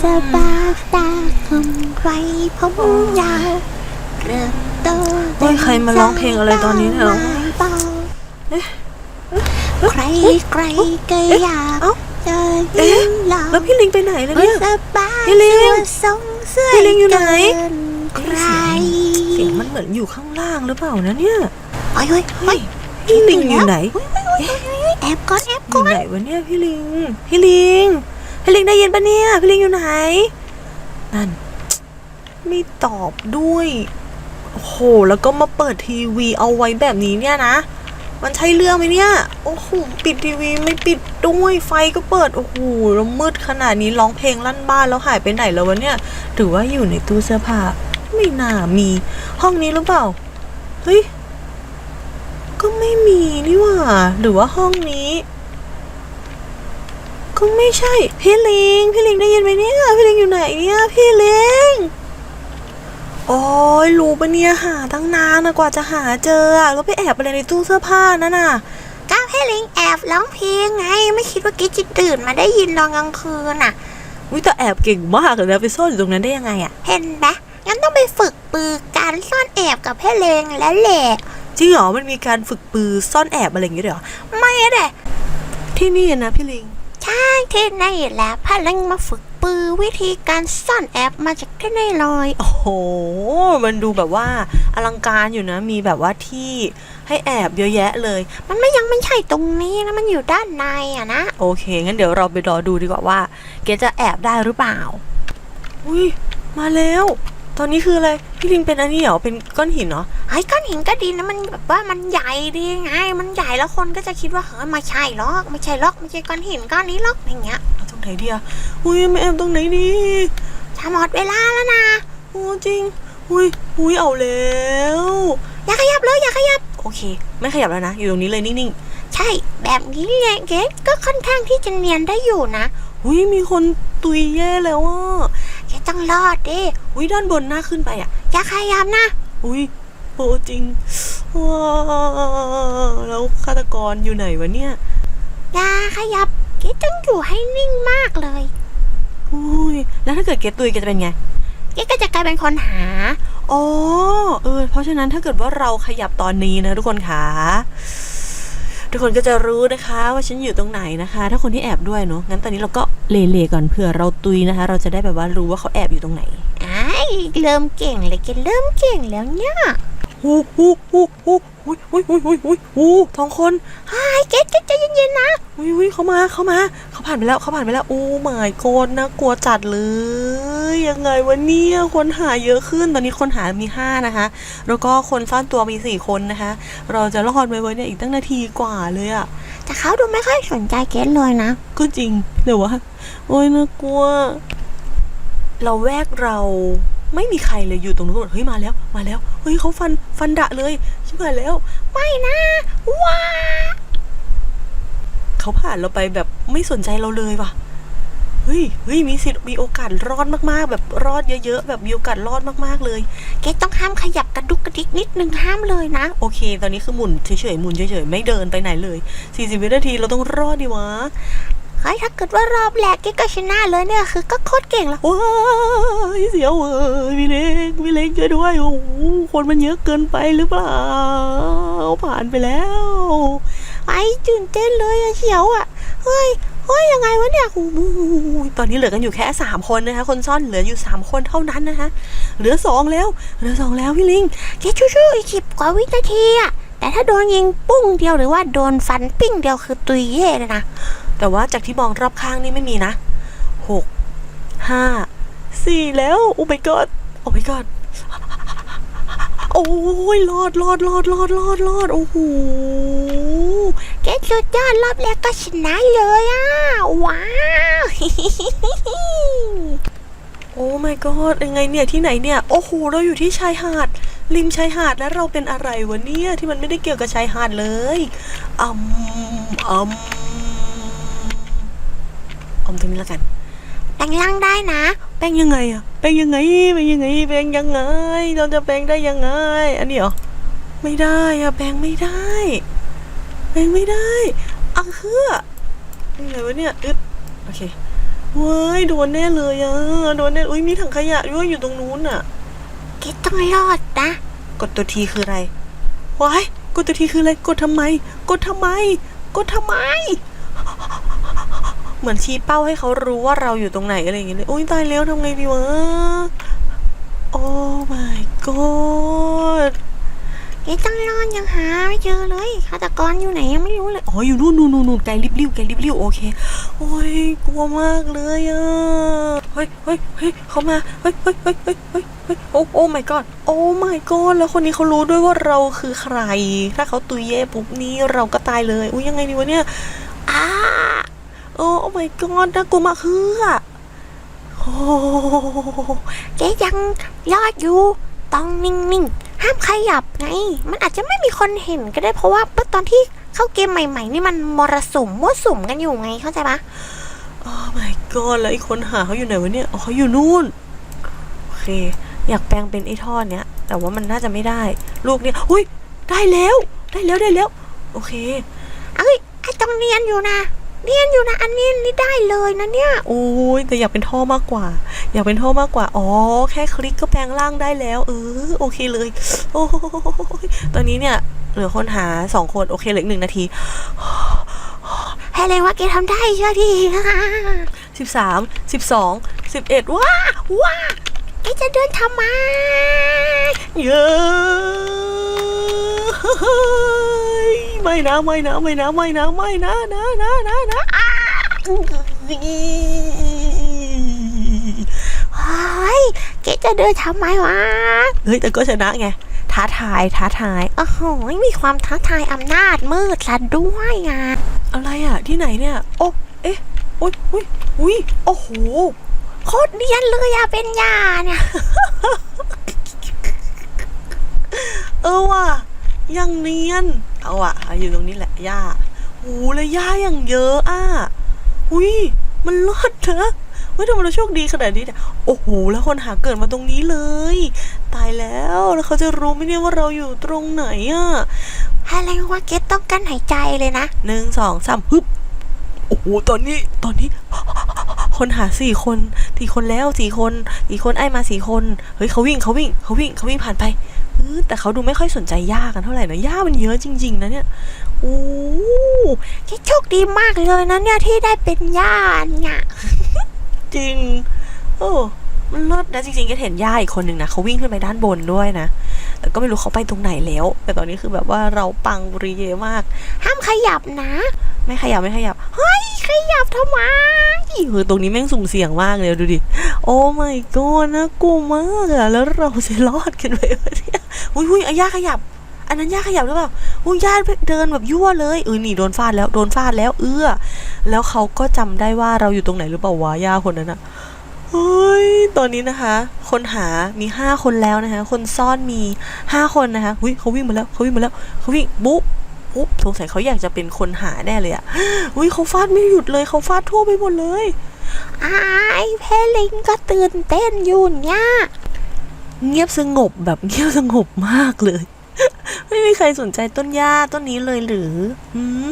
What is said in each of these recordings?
สบาตาคำไกรผมยาวเริ่มโตโอ้ยใครมาร้องเพลงอะไรตอนนี้เนี่ยเหรอเบาใครใครก็อยากเอ้าเจอเอ๊ะยิ้มหล่อแล้วพี่ลิงไปไหนแล้วเนี่ยสบายพี่ลิงสงเสื้อพี่ลิงอยู่ไหนเกินใครเสียงมันเหมือนอยู่ข้างล่างหรือเปล่านะเนี่ยโอ้ยโอ้ยโอ้ยพี่ลิงอยู่ไหนโอ้ยโอ้ยโอ้ยโอ้ยแอบก่อนแอบอก่อยู่นไหนวะเนี่ยพี่ลิง พี่ลิง พี่ลิงได้ยินปะเนี่ยพี่ลิงอยู่ไหน นั่น ไม่ตอบด้วยโอ้โห แล้วก็มาเปิดทีวีเอาไว้แบบนี้เนี่ยนะ มันใช่เรื่องไหมเนี่ย โอ้โห ปิดทีวีไม่ปิดด้วย ไฟก็เปิด โอ้โหแล้วมืดขนาดนี้ร้องเพลงลั่นบ้านแล้วหายไปไหนแล้ววะเนี่ย หรือว่าอยู่ในตู้เสื้อผ้า ไม่น่ามี ห้องนี้หรือเปล่า เฮ้ย ก็ไม่มีนี่หว่า หรือว่าห้องนี้ ก็ไม่ใช่ พี่ลิง พี่ลิงได้ยินไหมเนี่ย พี่ลิงอยู่ไหนเนี่ย พี่ลิงโอ้ยรู้ปะเนี่ยหาตั้งนานนะกว่าจะหาเจออะแล้วไปแอบอะไรในตู้เสื้อผ้านั่นน่ะก้าวให้ลิงแอบร้องเพลงไง ไม่คิดว่ากิ๊กจะตื่นมาได้ยินตอนกลางคืนน่ะวิแต่แอบเก่งมากเลยนะไปซ่อนอยู่ตรงนั้นได้ยังไงอะเห็นไหมงั้นต้องไปฝึกปือการซ่อนแอบกับพี่เลงแล้วแหละจริงเหรอมันมีการฝึกปือซ่อนแอบอะไรอย่างเงี้ยด้วยเหรอไม่อะเด็ที่นี่นะพี่ลิง ใช่ที่นี่แหละพี่เลงมาฝึกปือวิธีการซ่อนแอบมาจากที่นี่เลย โอ้โห มันดูแบบว่าอลังการอยู่นะ มีแบบว่าที่ให้แอบเยอะแยะเลย มันไม่ยังไม่ใช่ตรงนี้นะ มันอยู่ด้านในอะนะ โอเค งั้นเดี๋ยวเราไปรอดูดีกว่าว่า เกจะแอบได้หรือเปล่า อุ้ย มาแล้ว ตอนนี้คืออะไร พี่ลิงเป็นอันนี้เหรอ เป็นก้อนหินเหรอ ไอ้ก้อนหินก็ดีนะมันแบบว่ามันใหญ่ดีไง มันใหญ่แล้วคนก็จะคิดว่าเฮ้ยไม่ใช่หรอกไม่ใช่หรอกไม่ใช่ก้อนหินก้อนนี้หรอกอย่างเงี้ยเอาตรงไหนดีอะอุ้ยไม่แอบตรงไหนดีถ้าหมดเวลาแล้วนะโอ้จริง อุ้ยอุ้ยเอาแล้วอย่าขยับเลยอย่าขยับ โอเค ไม่ขยับแล้วนะ อยู่ตรงนี้เลยนิ่งใช่ แบบนี้เนี่ยเก๊ก็ค่อนข้างที่จะเนียนได้อยู่นะๆอุ้ยมีคนตุยแย่แล้วอะแก ต้องรอดดิอุ้ยด้านบนหน้าขึ้นไปอะอย่าขยับนะ อุ้ยโอ้จริงว้าวแล้วฆาตกรอยู่ไหนวะเนี่ยอย่าขยับเก๊ต้องอยู่ให้นิ่งมากเลยอุ้ยแล้วถ้าเกิดเกตตุยเกตจะเป็นไงเก๊ก็จะกลายเป็นคนหาอ๋อเออเพราะฉะนั้นถ้าเกิดว่าเราขยับตอนนี้นะทุกคนคะ ทุกคนก็จะรู้นะคะว่าฉันอยู่ตรงไหนนะคะ ถ้าคนที่แอบด้วยเนาะงั้นตอนนี้เราก็เลเลๆก่อนเผื่อเราตุยนะคะ เราจะได้แบบว่ารู้ว่าเขาแอบอยู่ตรงไหนไอ้เริ่มเก่งเลยแกเริ่มเก่งแล้วเนี่ย ฮู้ฮู้ฮู้ฮู้ฮู้ฮู้ฮู้ฮู้ฮู้ฮู้ทองคนไอ้เก๊เก๊ใจเย็นๆนะอุ้ยอุ้ยเขามาเขามาเขาผ่านไปแล้วเขาผ่านไปแล้วโอ้ my god นะกลัวจัดเลย ยังไงวะเนี่ยคนหาเยอะขึ้นตอนนี้คนหามีห้านะคะ แล้วก็คนซ่อนตัวมีสี่คนนะคะ เราจะรอดไหมวะเนี่ยอีกตั้งนาทีกว่าเลยอะแต่เขาดูไม่ค่อยสนใจเก๊เลยนะก็จริงเดี๋ยววะโอ้ยน่ากลัว เราแวกเรา ไม่มีใครเลยอยู่ตรงนู้นหมดเฮ้ยมาแล้วมาแล้วเฮ้ยเขาฟันฟันดะเลยชิบหายแล้ว ไม่นะว้าเขาผ่านเราไปแบบไม่สนใจเราเลยว่ะเฮ้ยเฮ้ยมีสิทธิ์มีโอกาสรอดมากๆ แบบรอดเยอะๆแบบมีโอกาสรอดมากๆเลยเกต้องห้ามขยับกระดุกกระดิกนิดนึงห้ามเลยนะ โอเค ตอนนี้คือหมุนเฉยๆหมุนเฉยๆไม่เดินไปไหนเลย40วินาทีเราต้องรอดดิวะ เฮ้ยถ้าเกิดว่ารอบแรกเก๊ก็ชนะเลยเนี่ยคือก็โคตรเก่งแล้วว้ายเสียวเว้ยพี่เล็กพี่เล็กช่วยด้วยโอ้โหคนมันเยอะเกินไปหรือเปล่า ผ่านไปแล้วไอ้ตื่นเต้นเลยอะเฉียวอะเฮ้ยเฮ้ยยังไงวะเนี่ยโอ้โหตอนนี้เหลือกันอยู่แค่3คนนะคะ คนซ่อนเหลืออยู่3คนเท่านั้นนะคะเหลือ2แล้วเหลือ2แล้วพี่ลิงเก๊ชู้ๆอีกสิบกว่าวินาทีอะแต่ถ้าโดนยิงปุ้งเดียวหรือว่าโดนฟันปิ้งเดียวคือตุยเย่เลยนะ แต่ว่าจากที่มองรอบข้างนี่ไม่มีนะหกห้าสี่แล้วโอ้ my god โอ้ my god โอ้ยรอดรอดรอดรอดรอดรอดโอ้โหเก๊สุดยอดรอบแรกก็ชนะเลยอะว้าวโอ้ my god ยังไงเนี่ยที่ไหนเนี่ย โอ้โหเราอยู่ที่ชายหาด ริมชายหาดแล้วเราเป็นอะไรวะเนี่ยที่มันไม่ได้เกี่ยวกับชายหาดเลยอืมอืม อมตรงนี้แล้วกันแต่งร่างได้นะ แปลงยังไงอะแปลงยังไงแปลงยังไงแปลงยังไงเราจะแปลงได้ยังไง อันนี้เหรอไม่ได้อะแปลงไม่ได้แปลงไม่ได้อะเฮือยังไงวะเนี่ยอึดโอเคเว้ยโดนแน่เลยอะโดนแน่อุ้ยมีถังขยะด้วยอยู่ตรงนู้นอะเกดต้องรอดนะกดตัวทีคืออะไรว้ายกดตัวทีคืออะไรกดทำไม กดทำไม กดทำไม เหมือนชี้เป้าให้เขารู้ว่าเราอยู่ตรงไหนอะไรอย่างเงี้ยเลยโอ้ยตายแล้วทำไงดีวะโอ้ my god เกดต้องรอดยังหาไม่เจอเลยฆาตกรอยู่ไหนยังไม่รู้เลย อ๋ออยู่นู่นนู่นนู่นนู่นไกลริบลิ้วไกลริบลิ้วโอเค โอ้ยกลัวมากเลยอะเฮ้ยเฮ้ยเฮ้ยเขามาเฮ้ยเฮ้ยเฮ้ยเฮ้ยเฮ้ยเฮ้ยโอ้โอ้ my god โอ้ my god แล้วคนนี้เขารู้ด้วยว่าเราคือใคร ถ้าเขาตุยเย่ปุ๊บนี้เราก็ตายเลย อุ้ยยังไงดีวะเนี่ยอ้า โอ้ my god น่ากลัวมากคืออะโอ้เกดยังรอดอยู่ต้องนิ่งๆ ห้ามขยับไง มันอาจจะไม่มีคนเห็นก็ได้เพราะว่าเมื่อตอนที่เข้าเกมใหม่ ๆ นี่มันมรสุมมั่วสุมกันอยู่ไงเข้าใจปะโอ้ my god แล้วไอ้คนหาเขาอยู่ไหนวะเนี่ย อ๋อเขาอยู่นู่น โอเค อยากแปลงเป็นไอ้ท่อเนี้ย แต่ว่ามันน่าจะไม่ได้ ลูกเนี่ยอุ้ย ได้แล้ว ได้แล้วได้แล้ว โอเค เอ้ยไอ้ต้องเนียนอยู่นะ เนียนอยู่นะอันนี้นี่ได้เลยนะเนี่ยโอ้ยแต่อยากเป็นท่อมากกว่า อยากเป็นท่อมากกว่าอ๋อแค่คลิกก็แปลงร่างได้แล้ว เออโอเคเลย โอ้ยตอนนี้เนี่ยเหลือคนหาสองคนโอเคเหลืออกหนึ่งนาทีให้เลยว่าเกดทำได้เชื่อทีสิบสามสิบสองสิบเอ็ดว้าว้าเกดจะเดินทำไมเย้ ไม่นะไม่นะไม่นะไม่นะไม่นะนะนะนะนะอ้าเฮ้ยเกดจะเดินทำไมวะ เฮ้ยแต่ก็ชนะไง ท้าทายท้าทายโอ้โหมีความท้าทายอำนาจมืดซะด้วยอะอะไรอะ ที่ไหนเนี่ย โอ้เอ๊ะโอ้ยอุ้ยอุ้ยโอ้โหโคตรเนียนเลยอะเป็นยาเนี่ยเออว่ะยังเนียน เอาอะเอาอยู่ตรงนี้แหละย่าโอ้แล้วย่าอย่างเยอะอะอุ้ยมันรอดนะเฮ้ยทำไมเราโชคดีขนาดนี้เนี่ยโอ้โหแล้วคนหาเกิดมาตรงนี้เลย ตายแล้วแล้วเขาจะรู้ไหมเนี่ยว่าเราอยู่ตรงไหนอะอะไรว่าเกดต้องกั้นหายใจเลยนะหนึ่งสองสามฮึบโอ้โหตอนนี้ตอนนี้ คนหาสี่คนสี่คนแล้วสี่คนสี่คนไอ้มาสี่คน เฮ้ยเขาวิ่งเขาวิ่งเขาวิ่งเขาวิ่งผ่านไปเออ แต่เขาดูไม่ค่อยสนใจย่ากันเท่าไหร่นะย่ามันเยอะจริง ๆ นะเนี่ยโอ้เกดโชคดีมากเลยนะเนี่ยที่ได้เป็นญาเนี่ยจริง โอ้มันเลิศนะจริงๆก็เห็นย่าอีกคนหนึ่งนะเขาวิ่งขึ้นไปด้านบนด้วยนะแต่ก็ไม่รู้เขาไปตรงไหนแล้ว แต่ตอนนี้คือแบบว่าเราปังบุริเยมาก ห้ามขยับนะ ไม่ขยับไม่ขยับเฮ้ย ขยับทำไมเออตรงนี้แม่งสุ่มเสี่ยงมากเลยดูดิ โอ้ my god น่ากลัวมากอะแล้วเราจะรอดกันไหมวะเนี่ยอุ้ยอุ้ยอาย่าขยับ อันนั้นย่าขยับหรือเปล่าอุ้ยย่าเดินแบบยั่วเลยเออนี่โดนฟาดแล้วโดนฟาดแล้วเอื้อ แล้วเขาก็จำได้ว่าเราอยู่ตรงไหนหรือเปล่าวะย่าคนนั้นอะเฮ้ย ตอนนี้นะคะ คนหามีห้าคนแล้วนะคะ คนซ่อนมีห้าคนนะคะ อุ้ยเขาวิ่งมาแล้วเขาวิ่งมาแล้วเขาวิ่งบุ๊ ปุ๊บสงสัยเขาอยากจะเป็นคนหาแน่เลยอะอุ้ยเขาฟาดไม่หยุดเลยเขาฟาดทั่วไปหมดเลยไอ้เพลิงก็ตื่นเต้นอยู่เนี่ยเงียบสงบแบบเงียบสงบมากเลย ไม่มีใครสนใจต้นหญ้าต้นนี้เลยหรือหืม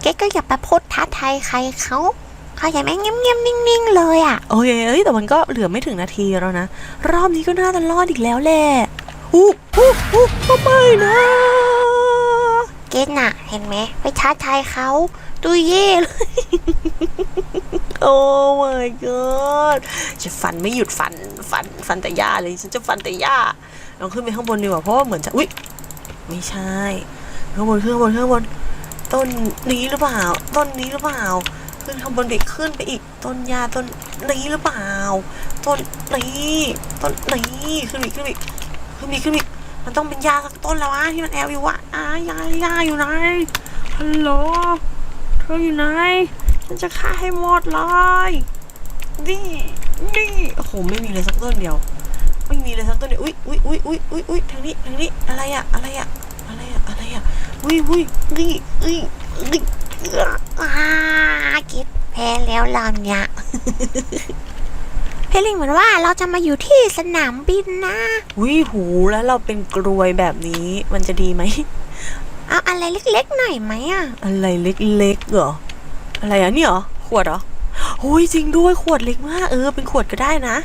เกดก็อย่าไปพูดท้าทายใครเขาเขาอย่าแม่งเงียบๆนิ่งๆเลยอะโอเคเอ้ยแต่มันก็เหลือไม่ถึงนาทีแล้วนะรอบนี้ก็น่าจะรอดอีกแล้วแหละอู้อู้อู้ไม่นะ เกดน่ะ เห็นไหมไปท้าทายเขาดูเย่เลย โอ้ my god จะฟันไม่หยุดฟันฟันฟันแต่หญ้าเลย ฉันจะฟันแต่หญ้าลองขึ้นไปข้างบนดีกว่าเพราะว่าเหมือนจะ อุ้ยไม่ใช่ ข้างบนขึ้นข้างบนข้างบน ต้นนี้หรือเปล่า ต้นนี้หรือเปล่า ขึ้นข้างบนเด็กขึ้นไปอีก ต้นหญ้าต้นนี้หรือเปล่า ต้นนี้ ต้นนี้ ขึ้นอีกขึ้นอีกขึ้นอีกขึ้นอีก มันต้องเป็นหญ้าสักต้นแล้ววะที่มันแอบอยู่วะอาหญ้าหญ้าอยู่ไหนฮัลโหลเธออยู่ไหนฉันจะฆ่าให้หมดเลยนี่นี่โอ้โหไม่มีเลยสักต้นเดียว ไม่มีเลยสักต้นเดียวอุ้ยอุ้ยอุ้ยอุ้ยอุ้ยอุ้ยทางนี้ทางนี้อะไรอะอะไรอะอะไรอะอะไรอะอุ้ยอุ้ยนี่อุ้ยนี่อ่าเกดแพ้แล้วเราเนี่ย เพลิงเหมือนว่าเราจะมาอยู่ที่สนามบินนะอุ้ยหูแล้วเราเป็นกรวยแบบนี้มันจะดีไหมเอาอะไรเล็กๆหน่อยไหมอะอะไรเล็กๆเหรออะไรอะเนี่ยเหรอขวดเหรอโอ้ยจริงด้วยขวดเล็กมากเออเป็นขวดก็ได้นะ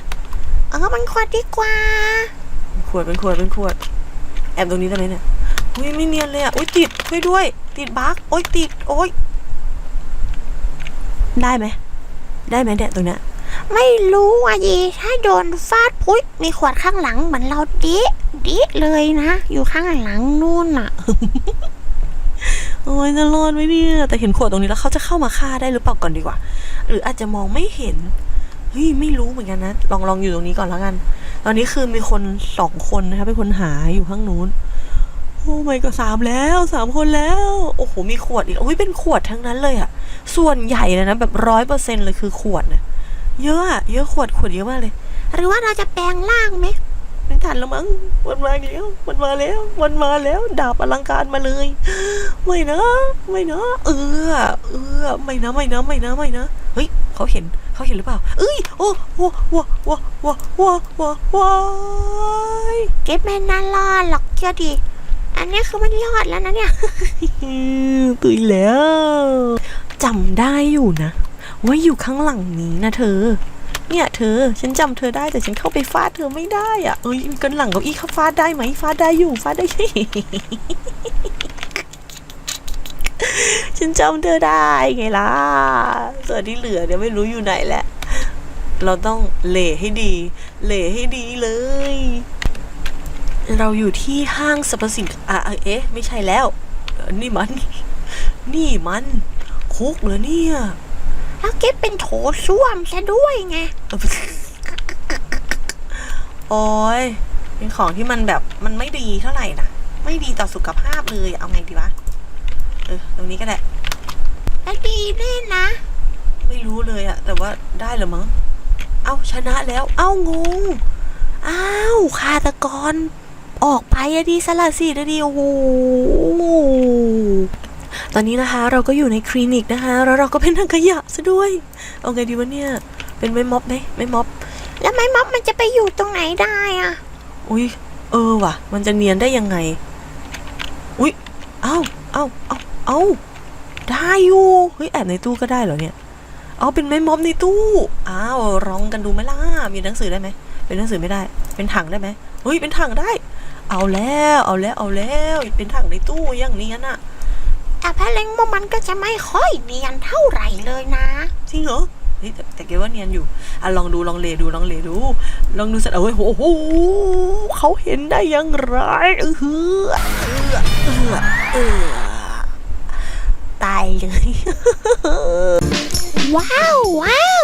เออมันควรดีกว่าเป็นขวดเป็นขวดเป็นขวด แอบตรงนี้ได้ไหมเนี่ยอุ้ยไม่เนียนเลยอะอุ้ยติดช่วยด้วย ติดบั๊กโอ้ยติดโอ้ยได้ไหมได้ไหมเนี่ยตรงเนี้ย ไม่รู้อะยีถ้าโดนฟาดพุ้ยมีขวดข้างหลังเหมือนเราดิดิเลยนะ อยู่ข้างหลังนู่นน่ะ โอ้ยจะรอดไหมเนี่ยแต่เห็นขวดตรงนี้แล้วเขาจะเข้ามาฆ่าได้หรือเปล่าก่อนดีกว่า หรืออาจจะมองไม่เห็นเฮ้ยไม่รู้เหมือนกันนะ ลองลองอยู่ตรงนี้ก่อนแล้วกัน ตอนนี้คือมีคนสองคนนะคะเป็นคนหาอยู่ข้างนู้นโอ้ไม่ก็สามแล้วสามคนแล้ว โอ้โหมีขวดอีกโอ้ยเป็นขวดทั้งนั้นเลยอะส่วนใหญ่เลยนะแบบร้อยเปอร์เซ็นต์เลยคือขวดนะ เยอะอะเยอะขวดขวดเยอะมากเลย หรือว่าเราจะแปลงร่างไหมไม่ทันแล้วมั้งมันมาแล้วมันมาแล้วมันมาแล้ว ดาบอลังการมาเลย ไม่นะ ไม่นะ เออ เออ ไม่นะ ไม่นะ ไม่นะ ไม่นะ เฮ้ย เขาเห็น เขาเห็นหรือเปล่า เอ้ย โอ้ว้าว้าว้าว้าว้าว้าว้ายเก็บไม่นานรอดหรอกเชื่อดิอันนี้คือมันยอดแล้วนะเนี่ยตื่นแล้วจำได้อยู่นะ ว่าอยู่ข้างหลังนี้นะเธอ เนี่ยเธอ ฉันจำเธอได้แต่ฉันเข้าไปฟาดเธอไม่ได้อะเอ้ยกันหลังเก้าอี้เขาฟาดได้ไหมฟาดได้อยู่ฟาดได้ฉันจำเธอได้ไงล่ะ ส่วนที่เหลือเนี่ยไม่รู้อยู่ไหนแหละ เราต้องเล่ให้ดี เล่ให้ดีเลย เราอยู่ที่ห้างสรรพสินค้าเอ๊ะ ไม่ใช่แล้ว นี่มัน นี่มัน คุกเหรอเนี่ย แล้วเก็บเป็นโถส้วมซะด้วยไง โอ้ยเป็นของที่มันแบบมันไม่ดีเท่าไหร่นะ ไม่ดีต่อสุขภาพเลย เอาไงดีวะ เออ ตรงนี้ก็ได้แล้วดีแน่นะ ไม่รู้เลยอะ แต่ว่าได้เหรือมั้ง เอ้าชนะแล้ว เอ้างง อ้าวฆาตกรออกไปอะดีสละสิอะดีโอ้โห ตอนนี้นะคะเราก็อยู่ในคลินิกนะคะแล้วเราก็เป็นทางขยะซะด้วย เอาไงดีวะเนี่ย เป็นไม่ม็อบไหมไม่ม็อบ แล้วไม้ม็อบมันจะไปอยู่ตรงไหนได้อะอุ้ยเออว่ะ มันจะเนียนได้ยังไง อุ้ยเอ้าเอ้าเอ้าเอ้าได้อยู่ เฮ้ยแอบในตู้ก็ได้เหรอเนี่ย เอาเป็นไม้ม็อบในตู้ อ้าวลองกันดูไหมล่ะ มีหนังสือได้ไหม เป็นหนังสือไม่ได้ เป็นถังได้ไหมเฮ้ยเป็นถังได้ เอาแล้ว เอาแล้ว เอาแล้ว เป็นถังในตู้อย่างเนี้ยน่ะ แต่พะเล็งมุมมันก็จะไม่ค่อยเนียนเท่าไหร่เลยนะ จริงเหรอเฮ้ยแต่แต่แกว่าเนียนอยู่อะลองดูลองเลดูลองเลดู ลองดูสัตว์เอ้ยโอ้โหเขาเห็นได้อยังไรเออเออเออเออตายเลย ว้าวว้าว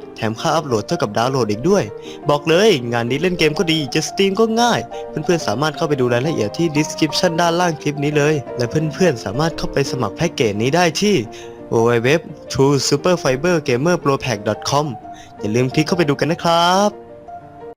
มค่าอัพโหลดเท่ากับดาวน์โหลดอีกด้วย บอกเลยงานนี้เล่นเกมก็ดีจะสตรีมก็ง่าย เพื่อนๆสามารถเข้าไปดูรายละเอียดที่ description ด้านล่างคลิปนี้เลย และเพื่อนๆสามารถเข้าไปสมัครแพ็กเกจนี้ได้ที่ www.truesuperfibergamerpropack.com อย่าลืมคลิกเข้าไปดูกันนะครับ